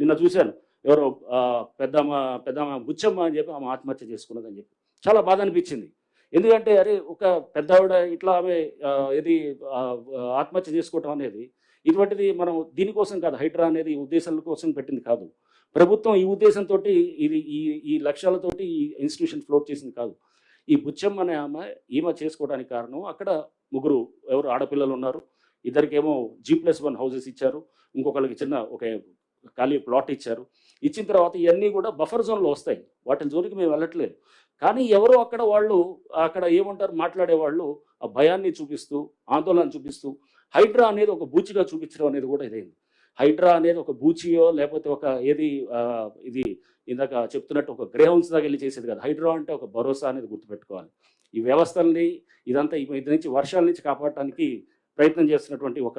నిన్న చూశాను. ఎవరో పెద్దమ్మ పెద్దమ్మ బుచ్చమ్మ అని చెప్పి ఆమె ఆత్మహత్య చేసుకున్నదని చెప్పి. చాలా బాధ అనిపించింది. ఎందుకంటే అరే ఒక పెద్ద ఆవిడ ఇట్లా ఆమె ఇది ఆత్మహత్య చేసుకోవటం అనేది ఇటువంటిది మనం దీనికోసం కాదు హైడ్రా అనేది ఈ ఉద్దేశాల కోసం పెట్టింది కాదు. ప్రభుత్వం ఈ ఉద్దేశంతో ఇది ఈ ఈ లక్ష్యాలతోటి ఈ ఇన్స్టిట్యూషన్ ఫ్లోట్ చేసింది కాదు. ఈ బుచ్చమ్మ అనే ఆమె ఈమె చేసుకోవడానికి కారణం అక్కడ ముగ్గురు ఎవరు ఆడపిల్లలు ఉన్నారు. ఇద్దరికేమో జీ ప్లస్ వన్ హౌసెస్ ఇచ్చారు. ఇంకొకరికి చిన్న ఒక ఖాళీ ప్లాట్ ఇచ్చారు. ఇచ్చిన తర్వాత ఇవన్నీ కూడా బఫర్ జోన్లో వస్తాయి. వాటి జోలికి మేము వెళ్ళట్లేదు. కానీ ఎవరో అక్కడ వాళ్ళు అక్కడ ఏమంటారు మాట్లాడే వాళ్ళు ఆ భయాన్ని చూపిస్తూ ఆందోళన చూపిస్తూ హైడ్రా అనేది ఒక బూచిగా చూపించడం అనేది కూడా ఇదైంది. హైడ్రా అనేది ఒక బూచియో లేకపోతే ఒక ఏది ఇది ఇందాక చెప్తున్నట్టు ఒక గ్రేహౌన్స్ దాకా వెళ్ళి చేసేది కాదు. హైడ్రా అంటే ఒక భరోసా అనేది గుర్తుపెట్టుకోవాలి. ఈ వ్యవస్థల్ని ఇదంతా ఇది నుంచి వర్షాల నుంచి కాపాడటానికి ప్రయత్నం చేస్తున్నటువంటి ఒక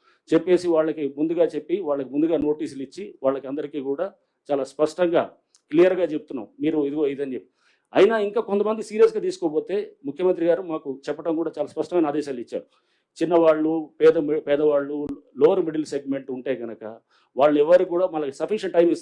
చెప్పేసి వాళ్ళకి ముందుగా చెప్పి వాళ్ళకి ముందుగా నోటీసులు ఇచ్చి వాళ్ళకి అందరికీ కూడా చాలా స్పష్టంగా క్లియర్గా చెప్తున్నాం. మీరు ఇదిగో ఇదని చెప్పి. అయినా ఇంకా కొంతమంది సీరియస్గా తీసుకోకపోతే ముఖ్యమంత్రి గారు మాకు చెప్పడం కూడా చాలా స్పష్టమైన ఆదేశాలు ఇచ్చారు. చిన్నవాళ్ళు పేద పేదవాళ్ళు లోవర్ మిడిల్ సెగ్మెంట్ ఉంటే కనుక వాళ్ళు ఎవరికి కూడా మనకి సఫిషియంట్ టైం ఇస్తాం.